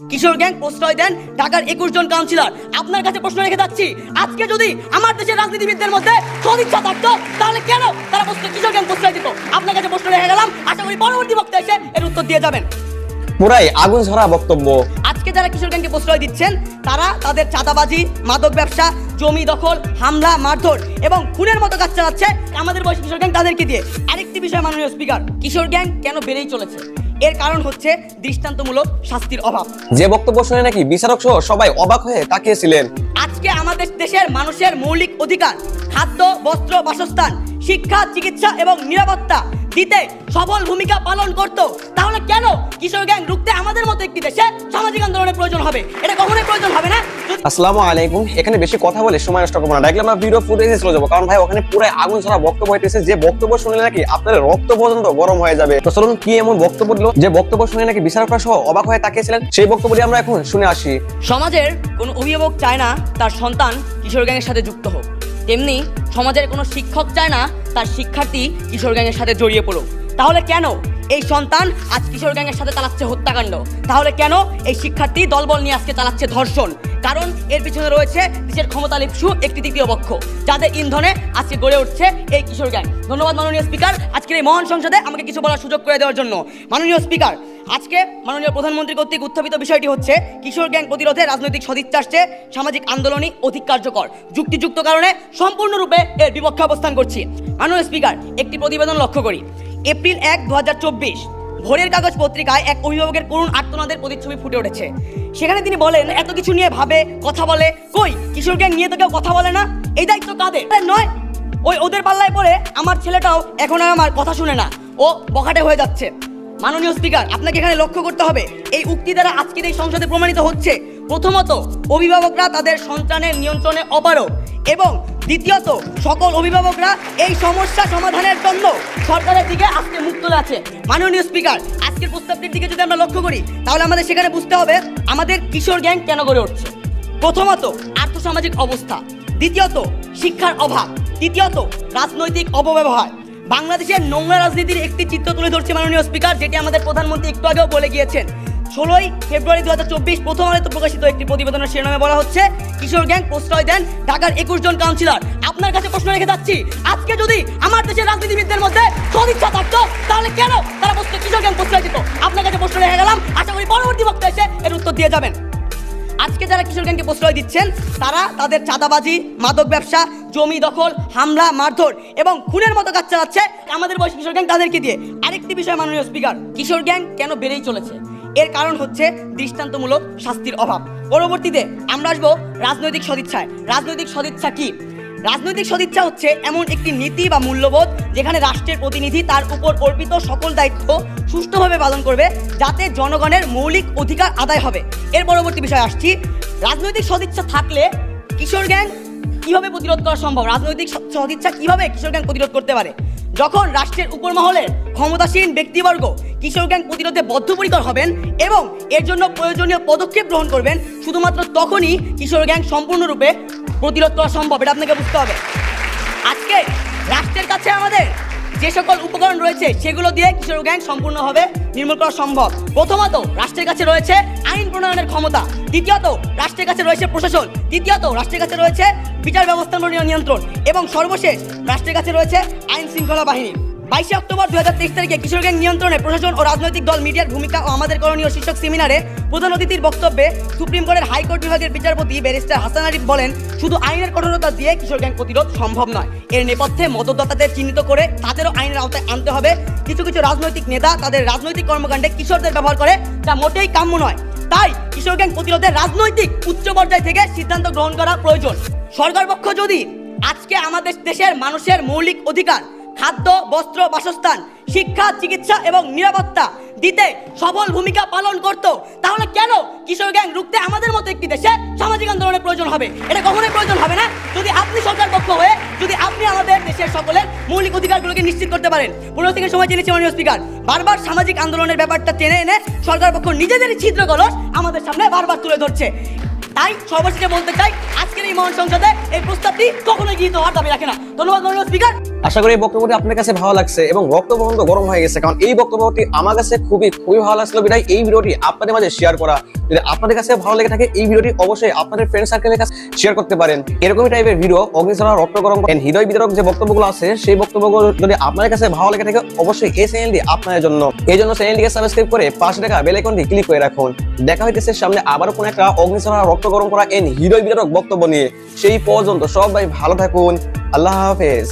কিশোর gang প্রশ্রয় দেন ঢাকার একুশ জন কাউন্সিলর আপনার কাছে প্রশ্ন রেখে যাচ্ছি আজকে যদি আমার দেশের রাজনীতিবিদদের মধ্যে সদিচ্ছা থাকতো তাহলে কেন তারা প্রশ্ন কিশোর গ্যাং প্রশ্রয় দিত? আপনার কাছে প্রশ্ন রেখে গেলাম আশা করি পরবর্তী বক্তা এসে এর উত্তর দিয়ে যাবেন। পুরাই আগুন ঝরা বক্তব্য। আজকে যারা কিশোর গ্যাংকে প্রশ্রয় দিচ্ছেন তারা তাদের চাঁদাবাজি মাদক ব্যবসা জমি দখল হামলা মারধর এবং খুনের মতো কাজ চালাচ্ছে আমাদের বয়স কিশোর গ্যাং তাদেরকে দিয়ে। আরেকটি বিষয় মাননীয় স্পিকার কিশোর গ্যাং কেন বেড়েই চলেছে? এর কারণ হচ্ছে দৃষ্টান্তমূলক শাস্তির অভাব। যে বক্তব্য শুনে নাকি বিচারক সহ সবাই অবাক হয়ে তাকিয়েছিলেন। আজকে আমাদের দেশের মানুষের মৌলিক অধিকার খাদ্য বস্ত্র বাসস্থান শিক্ষা চিকিৎসা এবং নিরাপত্তা দিতে সফল ভূমিকা পালন করত তাহলে কেন কিশোর গ্যাং রুখতে আমাদের মতো একটি দেশে সামাজিক আন্দোলনের প্রয়োজন হবে? এটা কখনোই প্রয়োজন হবে না। আসসালামু আলাইকুম এখানে বেশি কথা বলে সময় নষ্ট করব না। দেখলাম আমরা ভিডিও ফুটেজে চলে যাব কারণ ভাই ওখানে পুরো আগুন ছড়া বক্তব্য হইতেছে। যে বক্তব্য শুনলে নাকি আপনার রক্ত পর্যন্ত গরম হয়ে যাবে। তো চলুন কি এমন বক্তব্য দিল? যে বক্তব্য শুনে নাকি বিচারকরা সহ অবাক হয়ে তাকিয়েছিলেন সেই বক্তব্যটি আমরা এখন শুনে আসি। সমাজের কোনো অভিভাবক চায় না তার সন্তান কিশোর গ্যাংয়ের সাথে যুক্ত হোক। তেমনি সমাজের কোনো শিক্ষক চায় না, তার শিক্ষার্থী কিশোর গ্যাংয়ের সাথে জড়িয়ে পড়ুক। তাহলে কেন এই সন্তান আজ কিশোর গ্যাংয়ের সাথে চালাচ্ছে হত্যাকাণ্ড? তাহলে কেন এই শিক্ষার্থী দলবল নিয়ে আজকে চালাচ্ছে ধর্ষণ? কারণ এর পিছনে রয়েছে দেশের ক্ষমতা লিপসু, একটি তৃতীয় পক্ষ, যাদের ইন্ধনে আজকে গড়ে উঠছে এই কিশোর গ্যাং। ধন্যবাদ মাননীয় স্পিকার, আজকের এই মহান সংসদে আমাকে কিছু বলার সুযোগ করে দেওয়ার জন্য। মাননীয় স্পিকার আজকে মাননীয় প্রধানমন্ত্রী কর্তৃক উত্থাপিত বিষয়টি হচ্ছে কিশোর গ্যাং প্রতিরোধে রাজনৈতিক সদিচ্ছা আসছে, সামাজিক আন্দোলনই অধিক কার্যকর। যুক্তিযুক্ত কারণে সম্পূর্ণরূপে এর বিপক্ষে অবস্থান করছি। মাননীয় স্পিকার, একটি প্রতিবেদন লক্ষ্য করি। এপ্রিল এক দু ভোরের কাগজ পত্রিকায় এক অভিভাবকের করুণ আর্তনাদের প্রতিচ্ছবি ফুটে উঠেছে। সেখানে তিনি বলেন, এত কিছু নিয়ে ভাবে, কথা বলে, কই? কিশোর গ্যাং নিয়ে তো কেউ কথা বলে না। এই দায়িত্ব কাদের? নয়। ওই ওদের পাল্লায় পড়ে আমার ছেলেটাও এখন আর আমার কথা শুনে না। ও বখাটে হয়ে যাচ্ছে। মাননীয় স্পিকার, আপনাকে এখানে লক্ষ্য করতে হবে, এই উক্তি দ্বারা আজকের এই সংসদে প্রমাণিত হচ্ছে, প্রথমত, অভিভাবকরা তাদের সন্তানের নিয়ন্ত্রণে অপারক এবং দ্বিতীয়ত, সকল অভিভাবকরা এই সমস্যা সমাধানের জন্য সরকারের দিকে আজকে মুখ তুলে আছে। মাননীয় স্পিকার, আজকের প্রস্তাবটির দিকে যদি আমরা লক্ষ্য করি, তাহলে আমাদের সেখানে বুঝতে হবে, আমাদের কিশোর গ্যাং কেন গড়ে উঠছে? প্রথমত, আর্থসামাজিক অবস্থা, দ্বিতীয়ত, শিক্ষার অভাব, তৃতীয়ত, রাজনৈতিক অপব্যবহার বাংলাদেশের নোংরা রাজনীতির একটি চিত্র তুলে ধরছে মাননীয় স্পিকার, যেটি আমাদের প্রধানমন্ত্রী একটু আগেও বলে গিয়েছেন। ষোলোই ফেব্রুয়ারি দু হাজার চব্বিশ প্রথম আলোতে প্রকাশিত একটি প্রতিবেদনের শিরোনামে বলা হচ্ছে, কিশোর গ্যাং প্রশ্রয় দেন ঢাকার একুশ জন কাউন্সিলর আপনার কাছে প্রশ্ন রেখে যাচ্ছি, আজকে যদি আমার দেশের রাজনীতিবিদদের মধ্যে সদিচ্ছা থাকতো, তাহলে কেন তারা প্রশ্ন কিশোর গ্যাং প্রশ্রয় দিত? আপনার কাছে প্রশ্ন রেখে গেলাম, আশা করি পরবর্তী বক্তা এসে এর উত্তর দিয়ে যাবেন। আজকে যারা কিশোর গ্যাংকে প্রশ্রয় দিচ্ছেন, তারা তাদের চাঁদাবাজি, মাদক ব্যবসা জমি দখল, হামলা, মারধর এবং খুনের মতো কাজ চালাচ্ছে আমাদের বয়স কিশোর গ্যাং তাদেরকে দিয়ে। আরেকটি বিষয় মাননীয় স্পিকার, কিশোর গ্যাং কেন বেড়েই চলেছে? এর কারণ হচ্ছে দৃষ্টান্তমূলক শাস্তির অভাব। পরবর্তীতে আমরা আসব রাজনৈতিক সদিচ্ছায়। রাজনৈতিক সদিচ্ছা কি? রাজনৈতিক সদিচ্ছা হচ্ছে এমন একটি নীতি বা মূল্যবোধ যেখানে রাষ্ট্রের প্রতিনিধি তার উপর অর্পিত সকল দায়িত্ব সুষ্ঠুভাবে পালন করবে যাতে জনগণের মৌলিক অধিকার আদায় হবে। এর পরবর্তী বিষয় আসছি। রাজনৈতিক সদিচ্ছা থাকলে কিশোর গ্যাং কীভাবে প্রতিরোধ করা সম্ভব? রাজনৈতিক সদিচ্ছা কীভাবে কিশোর গ্যাং প্রতিরোধ করতে পারে? যখন রাষ্ট্রের উপর মহলের ক্ষমতাসীন ব্যক্তিবর্গ কিশোর গ্যাং প্রতিরোধে বদ্ধপরিকর হবেন এবং এর জন্য প্রয়োজনীয় পদক্ষেপ গ্রহণ করবেন, শুধুমাত্র তখনই কিশোর গ্যাং সম্পূর্ণরূপে প্রতিরোধ করা সম্ভব। এটা আপনাকে বুঝতে হবে। আজকে রাষ্ট্রের কাছে আমাদের যে সকল উপকরণ রয়েছে, সেগুলো দিয়ে কিশোর গ্যাং সম্পূর্ণভাবে নির্মূল করা সম্ভব। প্রথমত, রাষ্ট্রের কাছে রয়েছে আইন প্রণয়নের ক্ষমতা। দ্বিতীয়ত, রাষ্ট্রের কাছে রয়েছে প্রশাসন। তৃতীয়ত, রাষ্ট্রের কাছে রয়েছে বিচার ব্যবস্থা নিয়ন্ত্রণ। এবং সর্বশেষ, রাষ্ট্রের কাছে রয়েছে আইন শৃঙ্খলা বাহিনী। বাইশে অক্টোবর দু হাজার তেইশ তারিখে কিশোর গ্যাং নিয়ন্ত্রণে প্রশাসন ও রাজনৈতিক দল মিডিয়ার ভূমিকা ও আমাদের করণীয় শীর্ষক সেমিনারে প্রধান অতিথির বক্তব্যে সুপ্রিম কোর্টের হাইকোর্ট বিভাগের বিচারপতি ব্যারিস্টার হাসান আরিফ বলেন, শুধু আইনের কঠোরতা দিয়ে কিশোর গ্যাং প্রতিরোধ সম্ভব নয়। এর নেপথ্যে মদতদাতাদের চিহ্নিত করে তাদেরও আইনের আওতায় আনতে হবে। কিছু কিছু রাজনৈতিক নেতা তাদের রাজনৈতিক কর্মকাণ্ডে কিশোরদের ব্যবহার করে, যা মোটেই কাম্য নয়। তাই কিশোর গ্যাং প্রতিরোধে রাজনৈতিক উচ্চ পর্যায় থেকে সিদ্ধান্ত গ্রহণ করা প্রয়োজন। সরকার পক্ষ যদি আজকে আমাদের দেশের মানুষের মৌলিক অধিকার খাদ্য, বস্ত্র, বাসস্থান, শিক্ষা, চিকিৎসা এবং নিরাপত্তা দিতে সফল ভূমিকা পালন করত। তাহলে কেন কিশোর গ্যাং রুখতে আমাদের মতো একটি দেশে সামাজিক আন্দোলনের প্রয়োজন হবে? এটা কখনোই প্রয়োজন হবে না। যদি আপনি সরকার পক্ষ হয়ে, যদি আপনি আমাদের দেশের সকলের মৌলিক অধিকারগুলোকে নিশ্চিত করতে পারেন। পনেরো থেকে সময় জেনেছি, মাননীয় স্পিকার। বারবার সামাজিক আন্দোলনের ব্যাপারটা টেনে এনে সরকার পক্ষ নিজেদেরই ছিদ্র কলস আমাদের সামনে বারবার তুলে ধরছে। তাই সর্বশেষে বলতে চাই, আজকের এই মহান সংসদে এই প্রস্তাবটি কখনোই গৃহীত হওয়ার দাবি রাখে না। ধন্যবাদ, মাননীয় স্পিকার। আশা করি এই বক্তব্যটি আপনার কাছে ভালো লাগছে এবং বক্তব্য বন্ধ গরম হয়ে গেছে, কারণ এই বক্তব্যটি আমার কাছে খুবই খুবই ভালো লাগছিল। বিধায় এই ভিডিওটি আপনাদের মাঝে শেয়ার করা। যদি আপনাদের কাছে ভালো লেগে থাকে, এই ভিডিওটি অবশ্যই আপনাদের ফ্রেন্ড সার্কেলের কাছে শেয়ার করতে পারেন। এরকমই টাইপের ভিডিও অগ্নিছড়া রক্ত গরম হৃদয় বিতরক যে বক্তব্যগুলো আছে, সেই বক্তব্যগুলো যদি আপনার কাছে ভালো লেগে থাকে, অবশ্যই এই চ্যানেলটি আপনার জন্য। এই জন্য চ্যানেলটিকে সাবস্ক্রাইব করে পাশে থাকা বেল আইকনটি ক্লিক করে রাখুন। দেখা হইতেছে সামনে আবারও কোন একটা অগ্নিছড়া রক্ত গরম করা এন হৃদয় বিতরক বক্তব্য নিয়ে। সেই পর্যন্ত সবাই ভালো থাকুন। আল্লাহ হাফেজ।